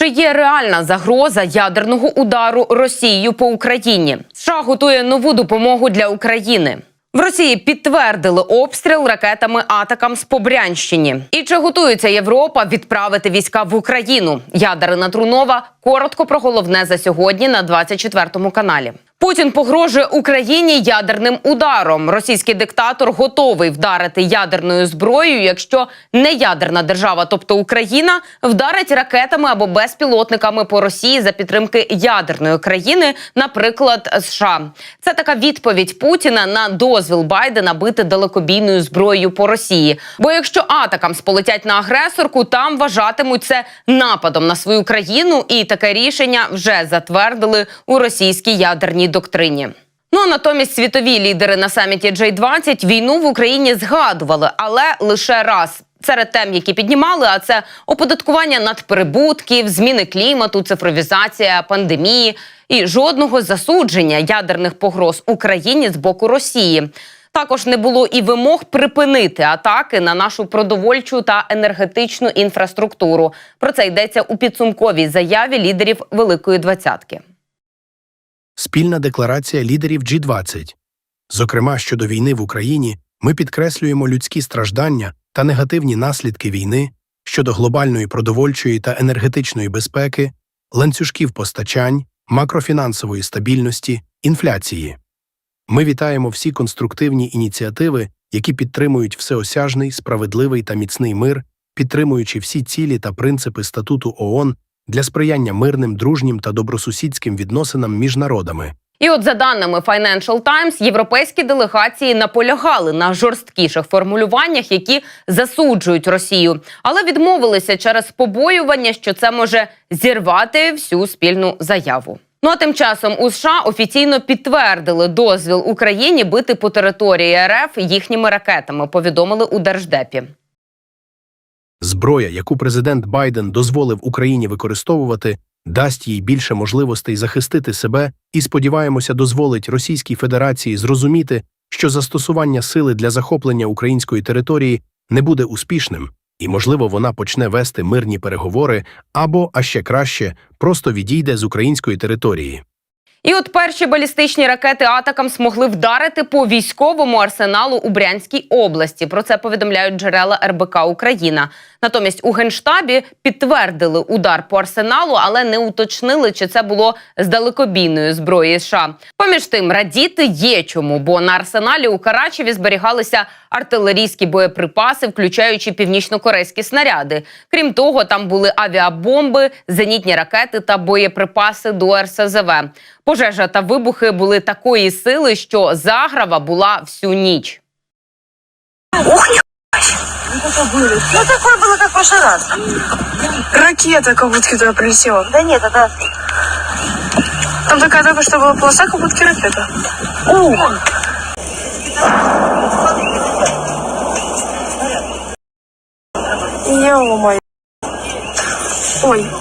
Чи є реальна загроза ядерного удару Росією по Україні? США готує нову допомогу для України. В Росії підтвердили обстріл ракетами атакам з Побрянщині. І чи готується Європа відправити війська в Україну? Ядерина Трунова коротко про головне за сьогодні на 24 каналі. Путін погрожує Україні ядерним ударом. Російський диктатор готовий вдарити ядерною зброєю, якщо не ядерна держава, тобто Україна, вдарить ракетами або безпілотниками по Росії за підтримки ядерної країни, наприклад, США. Це така відповідь Путіна на дозвіл Байдена бити далекобійною зброєю по Росії. Бо якщо атакам сполетять на агресорку, там вважатимуть це нападом на свою країну, і таке рішення вже затвердили у російській ядерній доктрині. Ну а натомість світові лідери на саміті J20 війну в Україні згадували, але лише раз. Серед тем, які піднімали, а це оподаткування надприбутків, зміни клімату, цифровізація, пандемії і жодного засудження ядерних погроз Україні з боку Росії. Також не було і вимог припинити атаки на нашу продовольчу та енергетичну інфраструктуру. Про це йдеться у підсумковій заяві лідерів Великої двадцятки. Спільна декларація лідерів G20. Зокрема, щодо війни в Україні, ми підкреслюємо людські страждання та негативні наслідки війни щодо глобальної продовольчої та енергетичної безпеки, ланцюжків постачань, макрофінансової стабільності, інфляції. Ми вітаємо всі конструктивні ініціативи, які підтримують всеосяжний, справедливий та міцний мир, підтримуючи всі цілі та принципи статуту ООН для сприяння мирним, дружнім та добросусідським відносинам між народами. І от за даними Financial Times, європейські делегації наполягали на жорсткіших формулюваннях, які засуджують Росію, але відмовилися через побоювання, що це може зірвати всю спільну заяву. Ну а тим часом у США офіційно підтвердили дозвіл Україні бити по території РФ їхніми ракетами. Повідомили у держдепі. Зброя, яку президент Байден дозволив Україні використовувати, дасть їй більше можливостей захистити себе і, сподіваємося, дозволить Російській Федерації зрозуміти, що застосування сили для захоплення української території не буде успішним, і, можливо, вона почне вести мирні переговори або, а ще краще, просто відійде з української території. І от перші балістичні ракети атакам змогли вдарити по військовому арсеналу у Брянській області. Про це повідомляють джерела РБК Україна. Натомість у генштабі підтвердили удар по арсеналу, але не уточнили, чи це було з далекобійної зброї США. Поміж тим, радіти є чому, бо на арсеналі у Карачеві зберігалися артилерійські боєприпаси, включаючи північно-корейські снаряди. Крім того, там були авіабомби, зенітні ракети та боєприпаси до РСЗВ. Пожежа та вибухи були такої сили, що заграва була всю ніч. Ну, такое было, как в прошлый раз. Ракета как будто туда прилетела. Да нет, это... Там такая только что была полоса, как будто ракета. Ух! Ё-моё. Ой.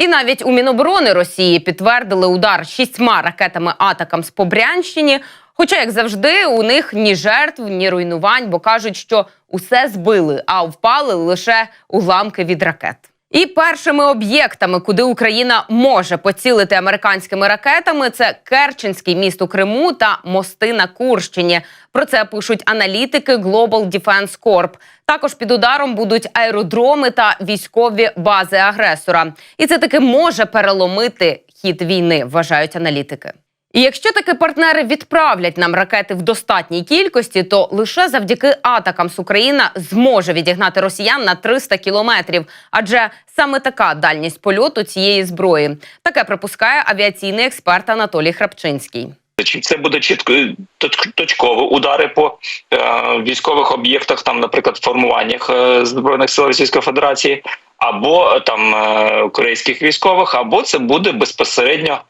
І навіть у Міноборони Росії підтвердили удар шістьма ракетами атакам з Побрянщині. Хоча, як завжди, у них ні жертв, ні руйнувань, бо кажуть, що усе збили, а впали лише уламки від ракет. І першими об'єктами, куди Україна може поцілити американськими ракетами, це Керченський міст у Криму та мости на Курщині. Про це пишуть аналітики Global Defense Corp. Також під ударом будуть аеродроми та військові бази агресора. І це таки може переломити хід війни, вважають аналітики. І якщо таки партнери відправлять нам ракети в достатній кількості, то лише завдяки атакам з Україна зможе відігнати росіян на 300 кілометрів, адже саме така дальність польоту цієї зброї. Таке припускає авіаційний експерт Анатолій Храпчинський. Чи це буде чітко точ- точкові удари по е, військових об'єктах, там, наприклад, формуваннях е, збройних сил Російської Федерації, або там е, корейських військових, або це буде безпосередньо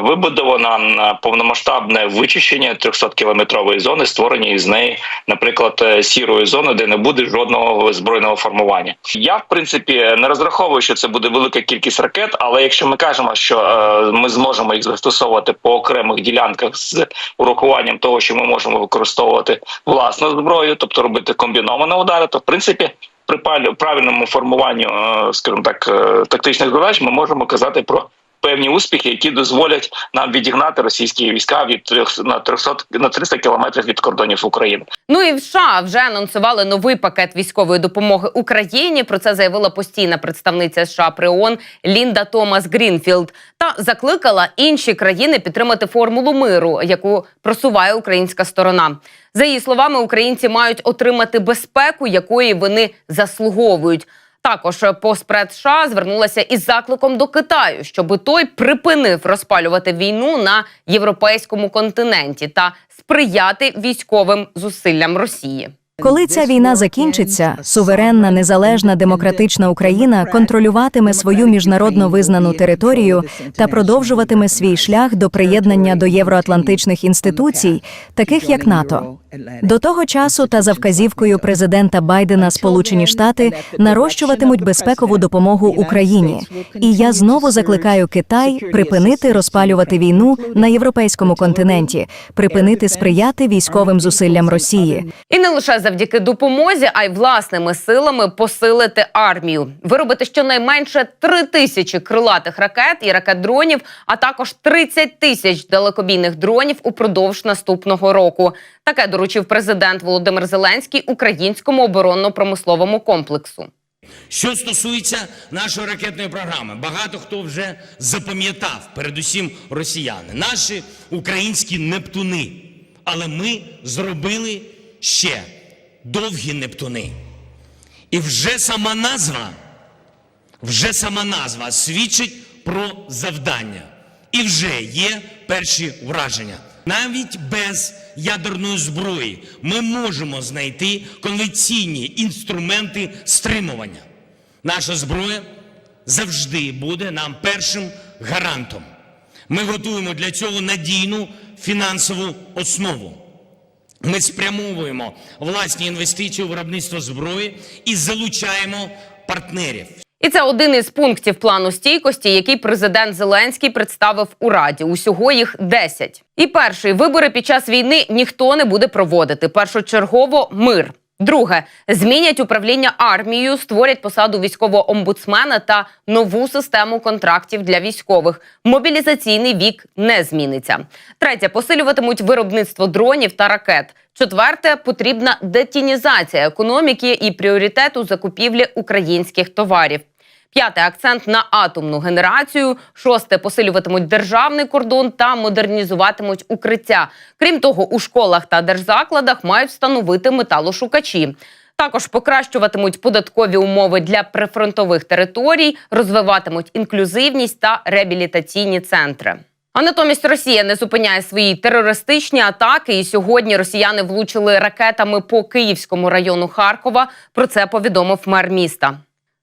вибудовано повномасштабне вичищення 300 кілометрової зони, створення із неї, наприклад, е, сірої зони, де не буде жодного збройного формування. Я в принципі не розраховую, що це буде велика кількість ракет, але якщо ми кажемо, що е, ми зможемо їх застосовувати по окремих ділянках з урахуванням того, що ми можемо використовувати власну зброю, тобто робити комбіновані удари, то в принципі при правильному формуванню, е, скажімо так, тактичних задач, ми можемо казати про певні успіхи, які дозволять нам відігнати російські війська від трьох на 300, на 300 кілометрів від кордонів України. Ну і в США вже анонсували новий пакет військової допомоги Україні. Про це заявила постійна представниця США при ООН Лінда Томас Грінфілд та закликала інші країни підтримати формулу миру, яку просуває українська сторона. За її словами, українці мають отримати безпеку, якої вони заслуговують. Також поспред США звернулася із закликом до Китаю, щоб той припинив розпалювати війну на європейському континенті та сприяти військовим зусиллям Росії. Коли ця війна закінчиться, суверенна, незалежна демократична Україна контролюватиме свою міжнародно визнану територію та продовжуватиме свій шлях до приєднання до євроатлантичних інституцій, таких як НАТО. До того часу та за вказівкою президента Байдена Сполучені Штати нарощуватимуть безпекову допомогу Україні. І я знову закликаю Китай припинити розпалювати війну на європейському континенті, припинити сприяти військовим зусиллям Росії. І не лише завдяки допомозі, а й власними силами посилити армію, виробити щонайменше три тисячі крилатих ракет і ракет-дронів, а також 30 тисяч далекобійних дронів упродовж наступного року. Таке доручив президент Володимир Зеленський українському оборонно-промисловому комплексу. Що стосується нашої ракетної програми, багато хто вже запам'ятав, передусім росіяни, наші українські нептуни. Але ми зробили ще довгі нептуни. І вже сама назва, вже сама назва свідчить про завдання. І вже є перші враження. Навіть без ядерної зброї ми можемо знайти конвенційні інструменти стримування. Наша зброя завжди буде нам першим гарантом. Ми готуємо для цього надійну фінансову основу. Ми спрямовуємо власні інвестиції у виробництво зброї і залучаємо партнерів. І це один із пунктів плану стійкості, який президент Зеленський представив у Раді. Усього їх 10. І перший вибори під час війни ніхто не буде проводити. Першочергово мир. Друге змінять управління армією, створять посаду військового омбудсмена та нову систему контрактів для військових. Мобілізаційний вік не зміниться. Третє посилюватимуть виробництво дронів та ракет. Четверте потрібна детінізація економіки і пріоритету закупівлі українських товарів. П'яте акцент на атомну генерацію. Шосте посилюватимуть державний кордон та модернізуватимуть укриття. Крім того, у школах та держзакладах мають встановити металошукачі. Також покращуватимуть податкові умови для прифронтових територій, розвиватимуть інклюзивність та реабілітаційні центри. А натомість Росія не зупиняє свої терористичні атаки. І сьогодні росіяни влучили ракетами по Київському району Харкова. Про це повідомив мер міста.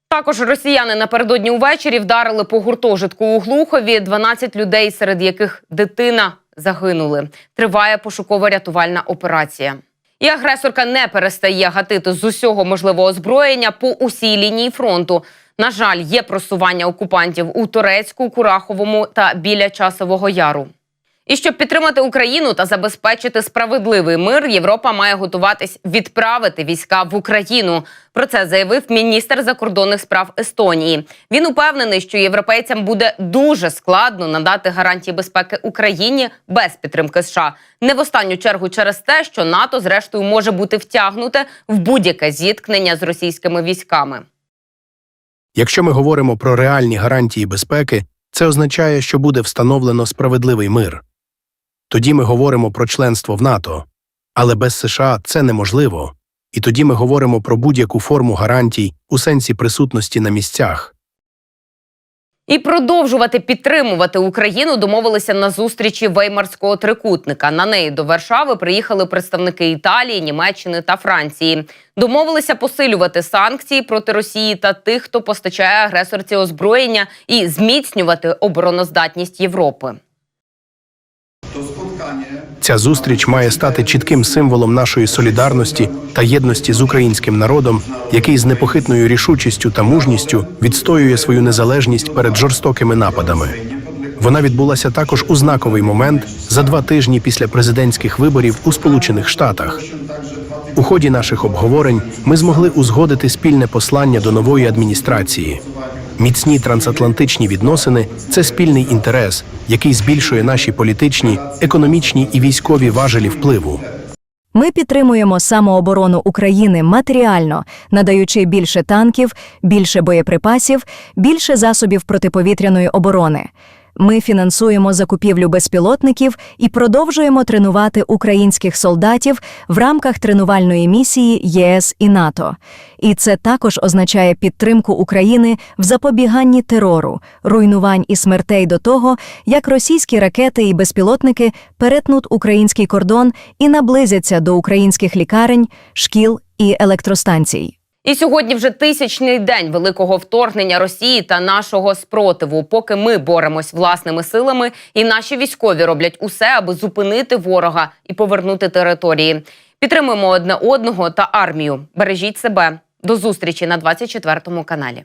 Також росіяни напередодні увечері вдарили по гуртожитку у Глухові. 12 людей, серед яких дитина загинули. Триває пошуково-рятувальна операція. І агресорка не перестає гатити з усього можливого озброєння по усій лінії фронту. На жаль, є просування окупантів у Турецьку, Кураховому та біля Часового Яру. І щоб підтримати Україну та забезпечити справедливий мир, Європа має готуватись відправити війська в Україну. Про це заявив міністр закордонних справ Естонії. Він упевнений, що європейцям буде дуже складно надати гарантії безпеки Україні без підтримки США. Не в останню чергу через те, що НАТО зрештою може бути втягнуте в будь-яке зіткнення з російськими військами. Якщо ми говоримо про реальні гарантії безпеки, це означає, що буде встановлено справедливий мир. Тоді ми говоримо про членство в НАТО. Але без США це неможливо. І тоді ми говоримо про будь-яку форму гарантій у сенсі присутності на місцях. І продовжувати підтримувати Україну домовилися на зустрічі Веймарського трикутника. На неї до Варшави приїхали представники Італії, Німеччини та Франції. Домовилися посилювати санкції проти Росії та тих, хто постачає агресорці озброєння, і зміцнювати обороноздатність Європи. Ця зустріч має стати чітким символом нашої солідарності та єдності з українським народом, який з непохитною рішучістю та мужністю відстоює свою незалежність перед жорстокими нападами. Вона відбулася також у знаковий момент за два тижні після президентських виборів у Сполучених Штатах. У ході наших обговорень ми змогли узгодити спільне послання до нової адміністрації. Міцні трансатлантичні відносини це спільний інтерес, який збільшує наші політичні, економічні і військові важелі впливу. Ми підтримуємо самооборону України матеріально, надаючи більше танків, більше боєприпасів, більше засобів протиповітряної оборони. Ми фінансуємо закупівлю безпілотників і продовжуємо тренувати українських солдатів в рамках тренувальної місії ЄС і НАТО. І це також означає підтримку України в запобіганні терору, руйнувань і смертей до того, як російські ракети і безпілотники перетнуть український кордон і наблизяться до українських лікарень, шкіл і електростанцій. І сьогодні вже тисячний день великого вторгнення Росії та нашого спротиву. Поки ми боремось власними силами, і наші військові роблять усе, аби зупинити ворога і повернути території. Підтримуємо одне одного та армію. Бережіть себе. До зустрічі на 24 каналі.